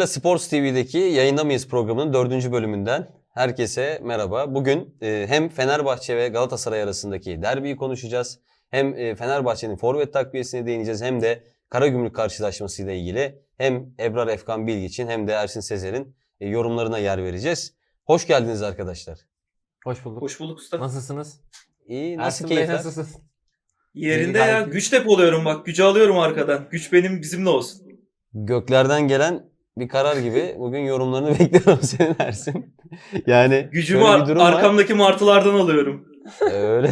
Gala Sports TV'deki Yayında Mıyız programının dördüncü bölümünden herkese merhaba. Bugün e, hem Fenerbahçe ve Galatasaray arasındaki derbiyi konuşacağız. Hem e, Fenerbahçe'nin forvet takviyesine değineceğiz hem de Karagümrük karşılaşmasıyla ilgili hem Ebrar Efkan Bilgiç'in hem de Ersin Sezer'in e, yorumlarına yer vereceğiz. Hoş geldiniz arkadaşlar. Hoş bulduk. Hoş bulduk usta. Nasılsınız? İyi nasıl Ersin Bey nasılsınız? Yerinde İyi, ya. Güç depoluyorum bak. Gücü alıyorum arkadan. Güç benim bizimle olsun. Göklerden gelen bir karar gibi bugün yorumlarını bekliyorum senin Ersin. Yani Gücümü ar- durum var. arkamdaki martılardan alıyorum. Öyle.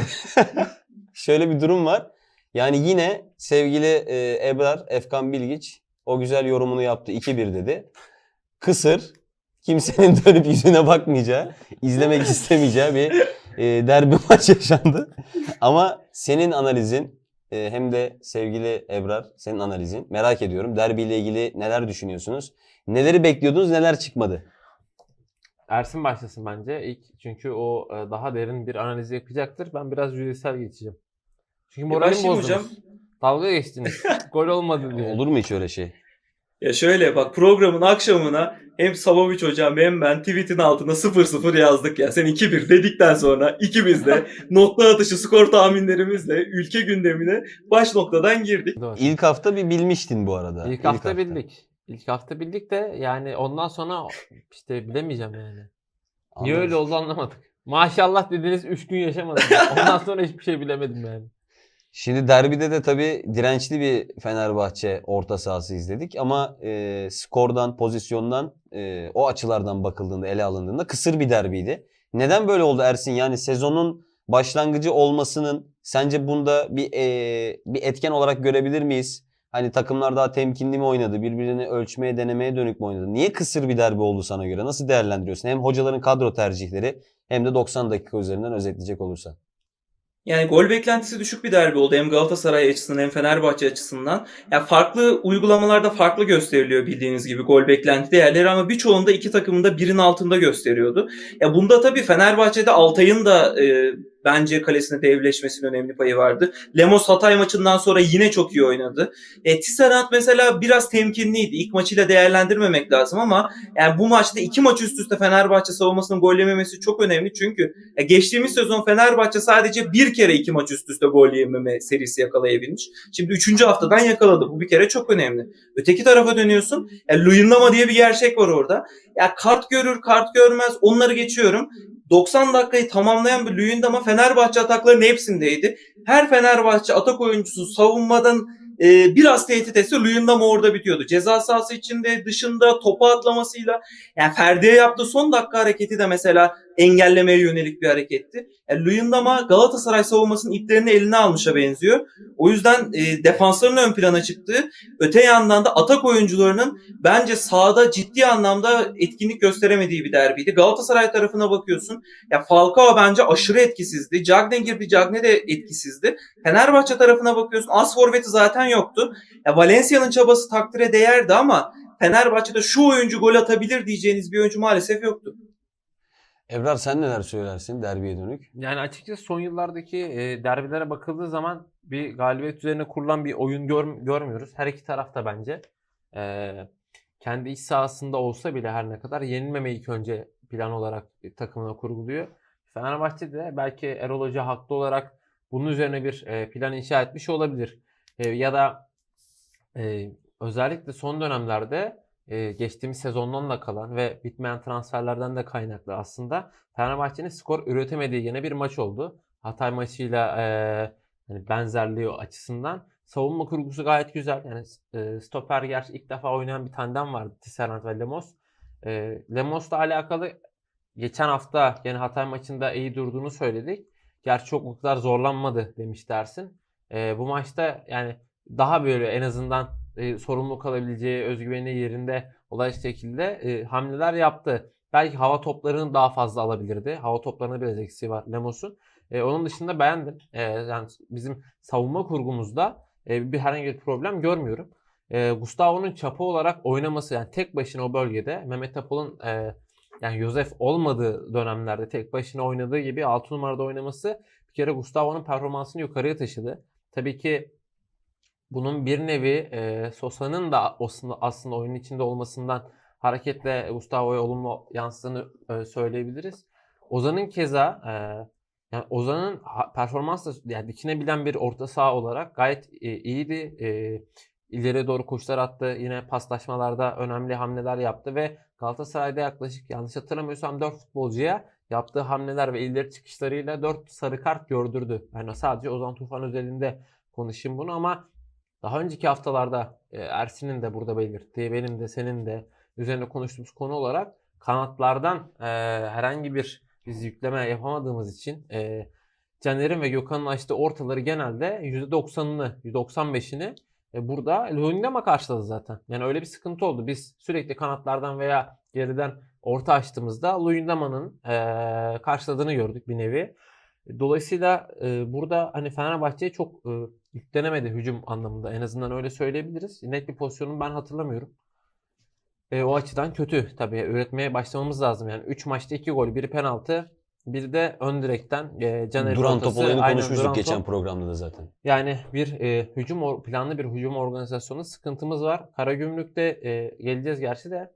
Şöyle bir durum var. Yani yine sevgili e, Ebrar Efkan Bilgiç o güzel yorumunu yaptı. 2-1 dedi. Kısır. Kimsenin dönüp yüzüne bakmayacağı, izlemek istemeyeceği bir e, derbi maç yaşandı. Ama senin analizin e, hem de sevgili Ebrar senin analizin merak ediyorum. Derbiyle ilgili neler düşünüyorsunuz? Neleri bekliyordunuz, neler çıkmadı? Ersin başlasın bence ilk çünkü o e, daha derin bir analiz yapacaktır. Ben biraz yüzeysel geçeceğim. Çünkü moralim başlayayım bozdunuz. hocam. Dalga geçtiniz. Gol olmadı diye. Olur mu hiç öyle şey? Ya şöyle bak programın akşamına hem Savaviç hocam hem ben tweetin altına 0-0 yazdık ya. Sen 2-1 dedikten sonra ikimiz de nokta atışı skor tahminlerimizle ülke gündemine baş noktadan girdik. Doğru. İlk hafta bir bilmiştin bu arada. İlk hafta bildik. İlk hafta bildik de yani ondan sonra işte bilemeyeceğim yani. Niye öyle oldu anlamadık. Maşallah dediniz 3 gün yaşamadım. Ondan sonra hiçbir şey bilemedim yani. Şimdi derbide de tabii dirençli bir Fenerbahçe orta sahası izledik ama e, skordan, pozisyondan, e, o açılardan bakıldığında, ele alındığında kısır bir derbiydi. Neden böyle oldu Ersin? Yani sezonun başlangıcı olmasının sence bunda bir e, bir etken olarak görebilir miyiz? Hani takımlar daha temkinli mi oynadı? Birbirini ölçmeye, denemeye dönük mü oynadı? Niye kısır bir derbi oldu sana göre? Nasıl değerlendiriyorsun? Hem hocaların kadro tercihleri hem de 90 dakika üzerinden özetleyecek olursan. Yani gol beklentisi düşük bir derbi oldu hem Galatasaray açısından hem Fenerbahçe açısından. Ya farklı uygulamalarda farklı gösteriliyor bildiğiniz gibi gol beklenti değerleri ama birçoğunda iki takımın da birin altında gösteriyordu. Ya bunda tabii Fenerbahçe'de Altay'ın da e, bence kalesine devleşmesinin önemli payı vardı. Lemos Hatay maçından sonra yine çok iyi oynadı. E, Tisserand mesela biraz temkinliydi. İlk maçıyla değerlendirmemek lazım ama yani bu maçta iki maç üst üste Fenerbahçe savunmasının gol yememesi çok önemli. Çünkü ya geçtiğimiz sezon Fenerbahçe sadece bir kere iki maç üst üste gol yememe serisi yakalayabilmiş. Şimdi üçüncü haftadan yakaladı. Bu bir kere çok önemli. Öteki tarafa dönüyorsun. Ya Luyendama diye bir gerçek var orada. Ya kart görür, kart görmez. Onları geçiyorum. 90 dakikayı tamamlayan bir Luyendama Fenerbahçe ataklarının hepsindeydi. Her Fenerbahçe atak oyuncusu savunmadan e, biraz tehdit etse Luyendama orada bitiyordu. Ceza sahası içinde, dışında, topa atlamasıyla. Yani Ferdi'ye yaptığı son dakika hareketi de mesela engellemeye yönelik bir hareketti. Yani Luyendama Galatasaray savunmasının iplerini eline almışa benziyor. O yüzden e, defansların ön plana çıktığı, öte yandan da atak oyuncularının bence sahada ciddi anlamda etkinlik gösteremediği bir derbiydi. Galatasaray tarafına bakıyorsun. Ya Falcao bence aşırı etkisizdi. Cagne girdi, Cagne de etkisizdi. Fenerbahçe tarafına bakıyorsun. Az forveti zaten yoktu. Ya Valencia'nın çabası takdire değerdi ama Fenerbahçe'de şu oyuncu gol atabilir diyeceğiniz bir oyuncu maalesef yoktu. Ebrar sen neler söylersin derbiye dönük? Yani açıkçası son yıllardaki e, derbilere bakıldığı zaman bir galibiyet üzerine kurulan bir oyun gör- görmüyoruz. Her iki tarafta bence. E, kendi iç sahasında olsa bile her ne kadar yenilmemeyi ilk önce plan olarak takımına kurguluyor. Fenerbahçe de belki Erol Hoca haklı olarak bunun üzerine bir e, plan inşa etmiş olabilir. E, ya da e, özellikle son dönemlerde e, geçtiğimiz sezondan da kalan ve bitmeyen transferlerden de kaynaklı aslında Fenerbahçe'nin skor üretemediği yine bir maç oldu. Hatay maçıyla e, hani benzerliği açısından savunma kurgusu gayet güzel. Yani e, stoper gerçi ilk defa oynayan bir tandem vardı Tisserand ve Lemos. E, Lemos'la alakalı geçen hafta yani Hatay maçında iyi durduğunu söyledik. Gerçi çok o kadar zorlanmadı demiş dersin. E, bu maçta yani daha böyle en azından e, sorumluluk alabileceği özgüveni yerinde olay şekilde e, hamleler yaptı. Belki hava toplarını daha fazla alabilirdi. Hava toplarına biraz eksiği var Lemos'un. E, onun dışında beğendim. E, yani bizim savunma kurgumuzda e, bir herhangi bir problem görmüyorum. E, Gustavo'nun çapı olarak oynaması yani tek başına o bölgede Mehmet Apol'un e, yani Josef olmadığı dönemlerde tek başına oynadığı gibi 6 numarada oynaması bir kere Gustavo'nun performansını yukarıya taşıdı. Tabii ki bunun bir nevi e, Sosa'nın da aslında, aslında oyunun içinde olmasından hareketle Gustavo'ya olumlu yansıdığını e, söyleyebiliriz. Ozan'ın keza e, yani Ozan'ın performansı yani dikinebilen bir orta saha olarak gayet e, iyiydi. E, ileriye doğru koşular attı. Yine paslaşmalarda önemli hamleler yaptı ve Galatasaray'da yaklaşık yanlış hatırlamıyorsam 4 futbolcuya yaptığı hamleler ve ileri çıkışlarıyla 4 sarı kart gördürdü. Yani sadece Ozan Tufan özelinde konuşayım bunu ama daha önceki haftalarda e, Ersin'in de burada belirttiği, benim de senin de üzerine konuştuğumuz konu olarak kanatlardan e, herhangi bir biz yükleme yapamadığımız için e, Caner'in ve Gökhan'ın açtığı ortaları genelde %90'ını, %95'ini e, burada Luyendama karşıladı zaten. Yani öyle bir sıkıntı oldu. Biz sürekli kanatlardan veya geriden orta açtığımızda Luyendama'nın e, karşıladığını gördük bir nevi. Dolayısıyla e, burada hani Fenerbahçe'ye çok e, yüklenemedi hücum anlamında. En azından öyle söyleyebiliriz. Net bir pozisyonunu ben hatırlamıyorum. E, o açıdan kötü tabii. Üretmeye başlamamız lazım. Yani 3 maçta 2 gol, biri penaltı, biri de ön direkten e, Caner'in Duran top olayını konuşmuştuk duran geçen top. programda da zaten. Yani bir e, hücum planlı bir hücum organizasyonu sıkıntımız var. Karagümrük'te e, geleceğiz gerçi de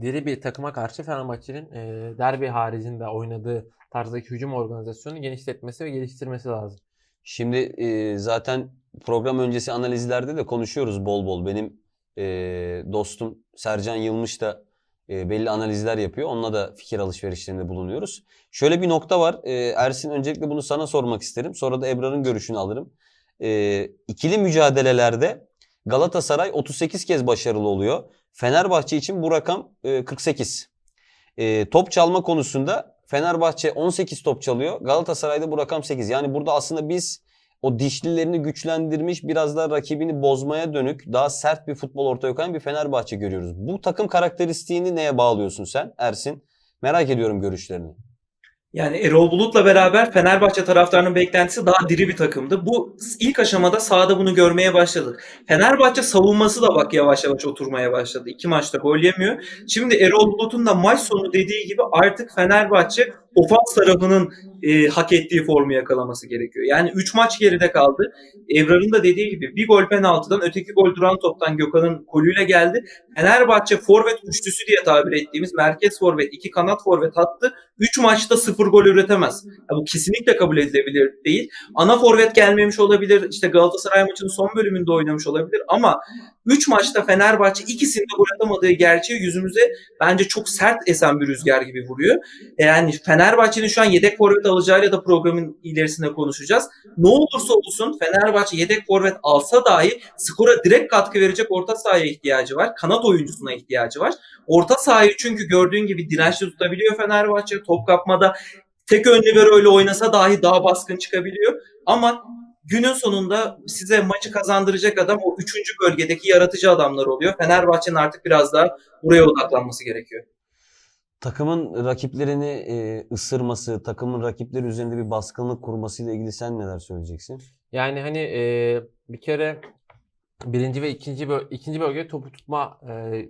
diri bir takıma karşı Fenerbahçe'nin e, derbi haricinde oynadığı tarzdaki hücum organizasyonunu genişletmesi ve geliştirmesi lazım. Şimdi e, zaten program öncesi analizlerde de konuşuyoruz bol bol. Benim e, dostum Sercan Yılmış da e, belli analizler yapıyor. Onunla da fikir alışverişlerinde bulunuyoruz. Şöyle bir nokta var. E, Ersin öncelikle bunu sana sormak isterim. Sonra da Ebrar'ın görüşünü alırım. E, ikili mücadelelerde Galatasaray 38 kez başarılı oluyor. Fenerbahçe için bu rakam e, 48. E, top çalma konusunda Fenerbahçe 18 top çalıyor. Galatasaray'da bu rakam 8. Yani burada aslında biz o dişlilerini güçlendirmiş biraz daha rakibini bozmaya dönük daha sert bir futbol ortaya koyan bir Fenerbahçe görüyoruz. Bu takım karakteristiğini neye bağlıyorsun sen Ersin? Merak ediyorum görüşlerini. Yani Erol Bulut'la beraber Fenerbahçe taraftarının beklentisi daha diri bir takımdı. Bu ilk aşamada sahada bunu görmeye başladık. Fenerbahçe savunması da bak yavaş yavaş oturmaya başladı. İki maçta gol yemiyor. Şimdi Erol Bulut'un da maç sonu dediği gibi artık Fenerbahçe ofans tarafının e, hak ettiği formu yakalaması gerekiyor. Yani 3 maç geride kaldı. Evrar'ın da dediği gibi bir gol penaltıdan öteki gol duran toptan Gökhan'ın golüyle geldi. Fenerbahçe forvet üçlüsü diye tabir ettiğimiz merkez forvet, iki kanat forvet attı. 3 maçta 0 gol üretemez. Ya bu kesinlikle kabul edilebilir değil. Ana forvet gelmemiş olabilir. İşte Galatasaray maçının son bölümünde oynamış olabilir ama 3 maçta Fenerbahçe ikisinde gol atamadığı gerçeği yüzümüze bence çok sert esen bir rüzgar gibi vuruyor. Yani Fenerbahçe'nin şu an yedek forvet alacağıyla da programın ilerisinde konuşacağız. Ne olursa olsun Fenerbahçe yedek forvet alsa dahi skora direkt katkı verecek orta sahaya ihtiyacı var. Kanat oyuncusuna ihtiyacı var. Orta sahayı çünkü gördüğün gibi dirençli tutabiliyor Fenerbahçe. Top kapmada tek ön libero öyle oynasa dahi daha baskın çıkabiliyor. Ama günün sonunda size maçı kazandıracak adam o üçüncü bölgedeki yaratıcı adamlar oluyor. Fenerbahçe'nin artık biraz daha buraya odaklanması gerekiyor. Takımın rakiplerini e, ısırması, takımın rakipleri üzerinde bir baskınlık kurmasıyla ilgili sen neler söyleyeceksin? Yani hani e, bir kere birinci ve ikinci böl- ikinci bölge topu tutma e,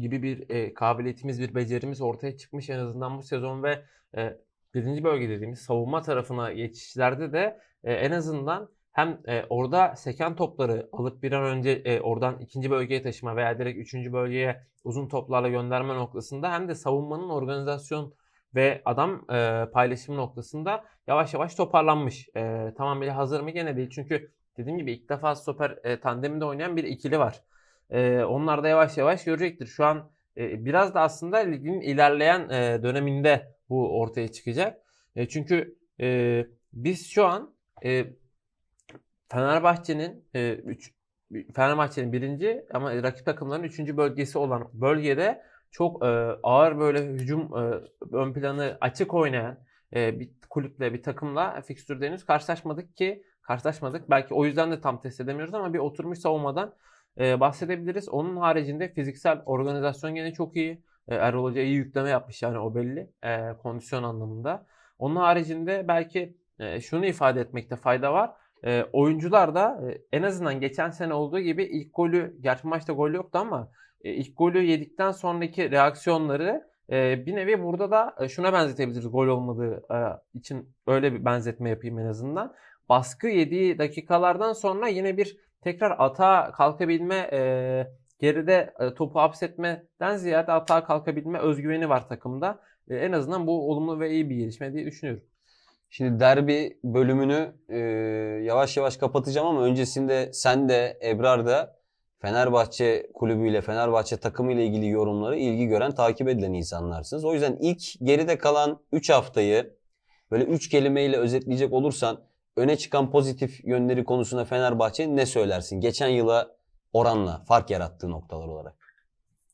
gibi bir e, kabiliyetimiz, bir becerimiz ortaya çıkmış en azından bu sezon ve e, birinci bölge dediğimiz savunma tarafına geçişlerde de e, en azından hem e, orada seken topları alıp bir an önce e, oradan ikinci bölgeye taşıma veya direkt üçüncü bölgeye uzun toplarla gönderme noktasında hem de savunmanın organizasyon ve adam e, paylaşım noktasında yavaş yavaş toparlanmış. E, tamamıyla hazır mı gene değil. Çünkü dediğim gibi ilk defa stoper e, tandeminde oynayan bir ikili var. E, onlar da yavaş yavaş görecektir. Şu an e, biraz da aslında ligin ilerleyen e, döneminde bu ortaya çıkacak. E, çünkü e, biz şu an e, Fenerbahçe'nin e, üç, Fenerbahçe'nin birinci ama rakip takımların üçüncü bölgesi olan bölgede çok e, ağır böyle hücum e, ön planı açık oynayan e, bir kulüple bir takımla fikstürde henüz karşılaşmadık ki karşılaşmadık. Belki o yüzden de tam test edemiyoruz ama bir oturmuş savunmadan e, bahsedebiliriz. Onun haricinde fiziksel organizasyon gene çok iyi. E, Erol Hoca iyi yükleme yapmış yani o belli e, kondisyon anlamında. Onun haricinde belki e, şunu ifade etmekte fayda var. E, oyuncular da e, en azından geçen sene olduğu gibi ilk golü, gerçi maçta gol yoktu ama e, ilk golü yedikten sonraki reaksiyonları e, bir nevi burada da e, şuna benzetebiliriz gol olmadığı e, için öyle bir benzetme yapayım en azından. Baskı yediği dakikalardan sonra yine bir tekrar atağa kalkabilme e, geride e, topu hapsetmeden ziyade atağa kalkabilme özgüveni var takımda. E, en azından bu olumlu ve iyi bir gelişme diye düşünüyorum. Şimdi derbi bölümünü e, yavaş yavaş kapatacağım ama öncesinde sen de Ebrar da Fenerbahçe kulübüyle, Fenerbahçe takımıyla ilgili yorumları ilgi gören, takip edilen insanlarsınız. O yüzden ilk geride kalan 3 haftayı böyle 3 kelimeyle özetleyecek olursan öne çıkan pozitif yönleri konusunda Fenerbahçe ne söylersin? Geçen yıla oranla fark yarattığı noktalar olarak.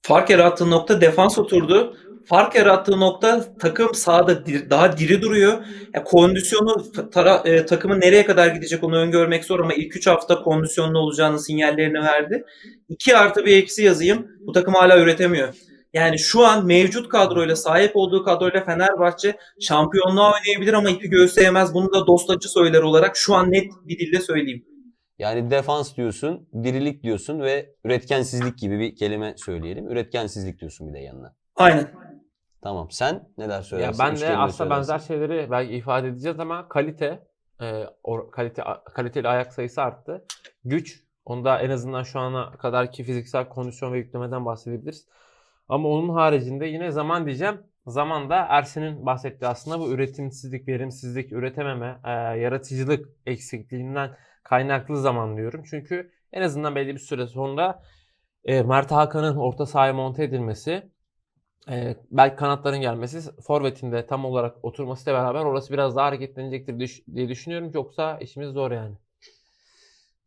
Fark yarattığı nokta defans oturdu. Fark yarattığı nokta takım sahada dir- daha diri duruyor. Ya kondisyonu tara- e, takımın nereye kadar gidecek onu öngörmek zor ama ilk 3 hafta kondisyonlu olacağının sinyallerini verdi. 2 artı bir eksi yazayım. Bu takım hala üretemiyor. Yani şu an mevcut kadroyla sahip olduğu kadroyla Fenerbahçe şampiyonluğa oynayabilir ama ipi göğüsleyemez. Bunu da dostacı söyler olarak şu an net bir dille söyleyeyim. Yani defans diyorsun, dirilik diyorsun ve üretkensizlik gibi bir kelime söyleyelim. Üretkensizlik diyorsun bir de yanına. Aynen. Tamam. Sen neler Ya söylersin? ben Üç de aslında söylersin. benzer şeyleri belki ifade edeceğiz ama kalite e, or- kalite kaliteli ayak sayısı arttı. Güç onda en azından şu ana kadarki fiziksel kondisyon ve yüklemeden bahsedebiliriz. Ama onun haricinde yine zaman diyeceğim. Zaman da Ersin'in bahsettiği aslında bu üretimsizlik, verimsizlik, üretememe, e, yaratıcılık eksikliğinden kaynaklı zaman diyorum. Çünkü en azından belli bir süre sonra e, Mert Hakan'ın orta sahaya monte edilmesi, e, belki kanatların gelmesi, forvetin de tam olarak oturmasıyla beraber orası biraz daha hareketlenecektir diye düşünüyorum. Yoksa işimiz zor yani.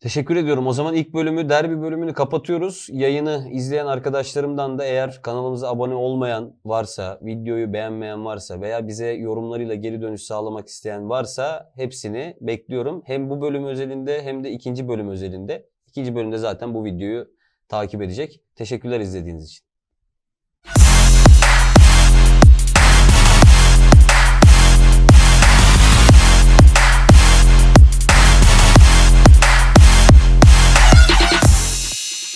Teşekkür ediyorum. O zaman ilk bölümü, derbi bölümünü kapatıyoruz. Yayını izleyen arkadaşlarımdan da eğer kanalımıza abone olmayan varsa, videoyu beğenmeyen varsa veya bize yorumlarıyla geri dönüş sağlamak isteyen varsa hepsini bekliyorum. Hem bu bölüm özelinde hem de ikinci bölüm özelinde. İkinci bölümde zaten bu videoyu takip edecek. Teşekkürler izlediğiniz için.